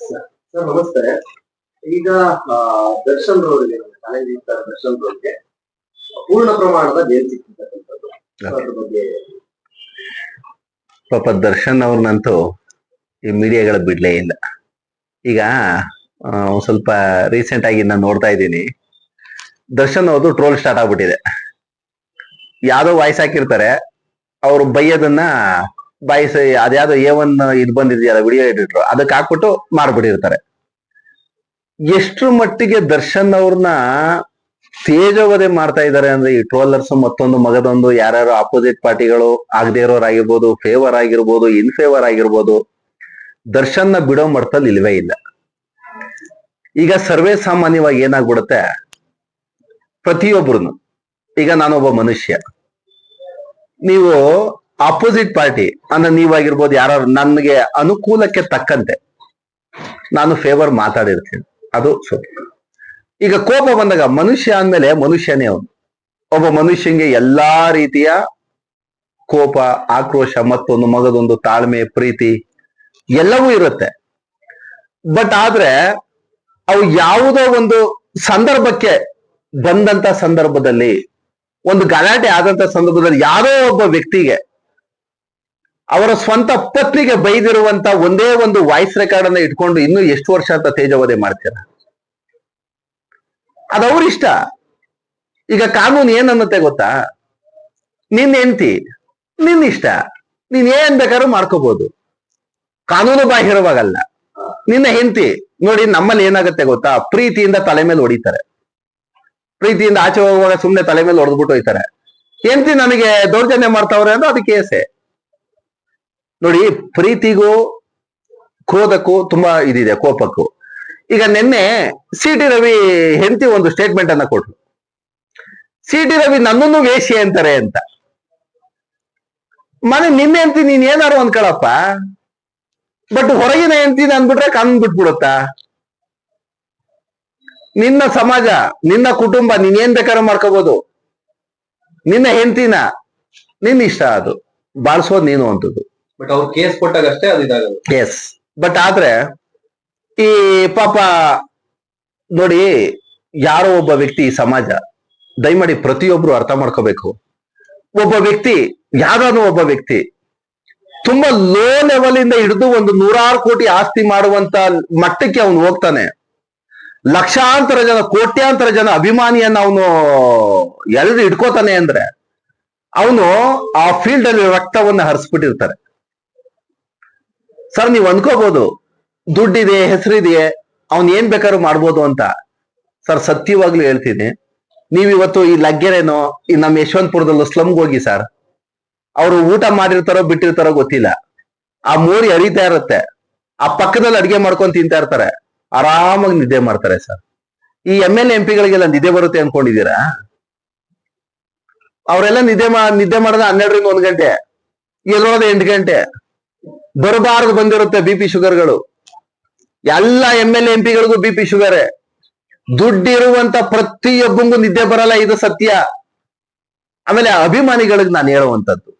Sir ನಮಸ್ತೆ. ಈಗ ದರ್ಶನ್ ರವರಿಗೆ ದರ್ಶನ್ ರವರಿಗೆ ಪೂರ್ಣ ಪ್ರಮಾಣದ ಜೈಲು ಬಗ್ಗೆ ಪಾಪ ದರ್ಶನ್ ಅವ್ರನ್ನಂತೂ ಈ ಮೀಡಿಯಾಗಳ ಬಿಡ್ಲೇ ಇಲ್ಲ. ಈಗ ಸ್ವಲ್ಪ ರೀಸೆಂಟ್ ಆಗಿ ನಾನು ನೋಡ್ತಾ ಇದ್ದೀನಿ. ದರ್ಶನ್ ಅವರು ಟ್ರೋಲ್ ಸ್ಟಾರ್ಟ್ ಆಗ್ಬಿಟ್ಟಿದೆ. ಯಾವ್ದೋ ವಾಯ್ಸ್ ಹಾಕಿರ್ತಾರೆ ಅವ್ರು ಬೈಯೋದನ್ನ ಬಾಯಿಸಿ ಅದ್ಯಾವ್ದೋ ಏ ಒನ್ ಇದು ಬಂದಿದೆಯಲ್ಲ ವಿಡಿಯೋ ಎಡಿಟರ್ ಅದಕ್ಕೆ ಹಾಕ್ಬಿಟ್ಟು ಮಾಡ್ಬಿಟ್ಟಿರ್ತಾರೆ ಎಷ್ಟು ಮಟ್ಟಿಗೆ ದರ್ಶನ್ ಅವ್ರನ್ನ ತೇಜೋಗದೆ ಮಾಡ್ತಾ ಇದ್ದಾರೆ ಅಂದ್ರೆ ಈ ಟ್ರೋಲರ್ಸ್ ಮತ್ತೊಂದು ಮಗದೊಂದು ಯಾರ್ಯಾರು ಆಪೋಸಿಟ್ ಪಾರ್ಟಿಗಳು ಆಗದೆ ಇರೋರಾಗಿರ್ಬೋದು ಫೇವರ್ ಆಗಿರ್ಬೋದು ಇನ್ ಫೇವರ್ ಆಗಿರ್ಬೋದು, ದರ್ಶನ್ನ ಬಿಡೋ ಮಟ್ಟದಲ್ಲಿ ಇಲ್ವೇ ಇಲ್ಲ. ಈಗ ಸರ್ವೇ ಸಾಮಾನ್ಯವಾಗಿ ಏನಾಗ್ಬಿಡುತ್ತೆ? ಪ್ರತಿಯೊಬ್ಬರು ಈಗ ನಾನೊಬ್ಬ ಮನುಷ್ಯ. ನೀವು ಆಪೋಸಿಟ್ ಪಾರ್ಟಿ ಅಂದ್ರೆ ನೀವಾಗಿರ್ಬೋದು ಯಾರು ನನಗೆ ಅನುಕೂಲಕ್ಕೆ ತಕ್ಕಂತೆ. ನಾನು ಫೇವರ್ ಮಾತಾಡಿರ್ತೀನಿ. ಅದು ಸರಿ. ಈಗ ಕೋಪ ಬಂದಾಗ ಮನುಷ್ಯ ಅಂದಮೇಲೆ ಮನುಷ್ಯನೇ ಅವನು. ಒಬ್ಬ ಮನುಷ್ಯನಿಗೆ ಎಲ್ಲಾ ರೀತಿಯ ಕೋಪ, ಆಕ್ರೋಶ, ಮತ್ತೊಂದು ಮಗದೊಂದು ತಾಳ್ಮೆ, ಪ್ರೀತಿ ಎಲ್ಲವೂ ಇರುತ್ತೆ. ಬಟ್ ಆದ್ರೆ ಅವು ಯಾವುದೋ ಒಂದು ಸಂದರ್ಭಕ್ಕೆ ಬಂದಂತ ಸಂದರ್ಭದಲ್ಲಿ, ಒಂದು ಗಲಾಟೆ ಆದಂತ ಸಂದರ್ಭದಲ್ಲಿ ಯಾರೋ ಒಬ್ಬ ವ್ಯಕ್ತಿಗೆ ಅವರ ಸ್ವಂತ ಪತ್ನಿಗೆ ಬೈದಿರುವಂತ ಒಂದೇ ಒಂದು ವಾಯ್ಸ್ ರೆಕಾರ್ಡ್ ಅನ್ನ ಇಟ್ಕೊಂಡು ಇನ್ನು ಎಷ್ಟು ವರ್ಷ ಅಂತ ತೇಜವಧೆ ಮಾಡ್ತೀರ? ಅದು ಅವ್ರ ಇಷ್ಟ. ಈಗ ಕಾನೂನು ಏನನ್ನತ್ತೆ ಗೊತ್ತಾ? ನಿನ್ ಹೆಂಡತಿ, ನಿನ್ ಇಷ್ಟ. ನೀನ್ ಏನ್ ಬೇಕಾದ್ರೂ ಮಾಡ್ಕೋಬಹುದು ಕಾನೂನು ಬಾಹಿರವಾಗಲ್ಲ. ನಿನ್ನ ಹೆಂಡತಿ, ನೋಡಿ ನಮ್ಮಲ್ಲಿ ಏನಾಗುತ್ತೆ ಗೊತ್ತಾ? ಪ್ರೀತಿಯಿಂದ ತಲೆ ಮೇಲೆ ಹೊಡಿತಾರೆ. ಪ್ರೀತಿಯಿಂದ ಆಚೆ ಹೋಗುವಾಗ ಸುಮ್ಮನೆ ತಲೆ ಮೇಲೆ ಹೊಡೆದ್ಬಿಟ್ಟು ಹೋಯ್ತಾರೆ ಹೆಂಡತಿ ನನಗೆ ದೌರ್ಜನ್ಯ ಮಾಡ್ತಾವ್ರೆ ಅಂದ್ರೆ ಅದು ಕೇಸೆ ನೋಡಿ ಪ್ರೀತಿಗೂ ಕ್ರೋಧಕ್ಕೂ ತುಂಬಾ ಇದಿದೆ, ಕೋಪಕ್ಕೂ. ಈಗ ನಿನ್ನೆ ಸಿ ಟಿ ರವಿ ಹೆಂಡತಿ ಒಂದು ಸ್ಟೇಟ್ಮೆಂಟ್ ಅನ್ನ ಕೊಟ್ರು. ಸಿ ಟಿ ರವಿ ನನ್ನನ್ನು ವೇಷಿ ಅಂತಾರೆ ಅಂತ. ಮನೆ ನಿನ್ನೆ ಹೆಂಡತಿ, ನೀನ್ ಏನಾರು ಅನ್ಕೊಳಪ್ಪ ಬಟ್ ಹೊರಗಿನ ಹೆಂಡತಿನ ಅಂದ್ಬಿಟ್ರೆ ಕಣ್ ಬಿಟ್ಬಿಡುತ್ತಾ? ನಿನ್ನ ಸಮಾಜ, ನಿನ್ನ ಕುಟುಂಬ, ನೀನ್ ಏನ್ ಬೇಕಾದ್ರೂ ಮಾಡ್ಕೋಬಹುದು ನಿನ್ನ ಹೆಂಡತಿನ, ನಿನ್ನ ಇಷ್ಟ ಅದು. ಬಾಳ್ಸೋದ್ ನೀನು ಅಂತದ್ದು ಬಟ್ ಅವ್ರು ಕೇಸ್ ಕೊಟ್ಟಾಗ ಅಷ್ಟೇ ಅದು ಇದಾಗಲ್ಲ. ಎಸ್ ಬಟ್ ಆದ್ರೆ, ಈ ಪಾಪ ನೋಡಿ, ಯಾರೋ ಒಬ್ಬ ವ್ಯಕ್ತಿ ಈ ಸಮಾಜ, ದಯಮಾಡಿ ಪ್ರತಿಯೊಬ್ರು ಅರ್ಥ ಮಾಡ್ಕೋಬೇಕು. ಒಬ್ಬ ವ್ಯಕ್ತಿ, ಯಾವ್ದಾದ್ರು ಒಬ್ಬ ವ್ಯಕ್ತಿ, ತುಂಬಾ ಲೋ ಲೆವೆಲ್ ಇಂದ ಹಿಡಿದು ಒಂದು ನೂರಾರು ಕೋಟಿ ಆಸ್ತಿ ಮಾಡುವಂತ ಮಟ್ಟಕ್ಕೆ ಅವನು ಹೋಗ್ತಾನೆ. ಲಕ್ಷಾಂತರ ಜನ, ಕೋಟ್ಯಾಂತರ ಜನ ಅಭಿಮಾನಿಯನ್ನ ಅವನು ಎಲ್ರು ಇಟ್ಕೋತಾನೆ ಅಂದ್ರೆ, ಅವನು ಆ ಫೀಲ್ಡ್ ಅಲ್ಲಿ ರಕ್ತವನ್ನ ಹರಿಸ್ಬಿಟ್ಟಿರ್ತಾರೆ. ಸರ್ ನೀವು ಅನ್ಕೋಬಹುದು ದುಡ್ಡಿದೆ, ಹೆಸರಿದೆಯೇ, ಅವನ್ ಏನ್ ಬೇಕಾದ್ರೂ ಮಾಡ್ಬೋದು ಅಂತ. ಸರ್ ಸತ್ಯವಾಗ್ಲೂ ಹೇಳ್ತೀನಿ ನೀವಿವತ್ತು ಈ ಲಗ್ಗೆರೇನೋ, ಈ ನಮ್ಮ ಯಶವಂತಪುರದಲ್ಲೂ ಸ್ಲಮ್ಗೆ ಹೋಗಿ ಸರ್ ಅವರು ಊಟ ಮಾಡಿರ್ತಾರೋ, ಬಿಟ್ಟಿರ್ತಾರೋ ಗೊತ್ತಿಲ್ಲ. ಆ ಮೋರಿ ಅರಿತಾ ಇರುತ್ತೆ. ಆ ಪಕ್ಕದಲ್ಲಿ ಅಡಿಗೆ ಮಾಡ್ಕೊಂಡು ತಿಂತಾ ಇರ್ತಾರೆ. ಆರಾಮಾಗಿ ನಿದ್ದೆ ಮಾಡ್ತಾರೆ ಸರ್ ಈ ಎಂ ಎಲ್ ಎಂ ಪಿಗಳಿಗೆಲ್ಲ ನಿದ್ದೆ ಬರುತ್ತೆ ಅನ್ಕೊಂಡಿದೀರಾ ಅವರೆಲ್ಲ ನಿದ್ದೆ ಮಾ, ನಿದ್ದೆ ಮಾಡೋದು ಹನ್ನೆರಡರಿಂದ ಒಂದ್ ಗಂಟೆ. ಎಲ್ಲೋದ ಎಂಟು ಗಂಟೆ. ಬರಬಾರದು ಬಂದಿರುತ್ತೆ ಬಿ ಪಿ ಶುಗರ್ಗಳು. ಎಲ್ಲ ಎಂ ಎಲ್ ಎಂ ಪಿಗಳಿಗೂ ಬಿ ಪಿ ಶುಗರ್. ದುಡ್ಡಿರುವಂತ ಪ್ರತಿಯೊಬ್ಬಂಗೂ ನಿದ್ದೆ ಬರಲ್ಲ ಇದು ಸತ್ಯ. ಆಮೇಲೆ ಅಭಿಮಾನಿಗಳಿಗೆ ನಾನು ಹೇಳುವಂತದ್ದು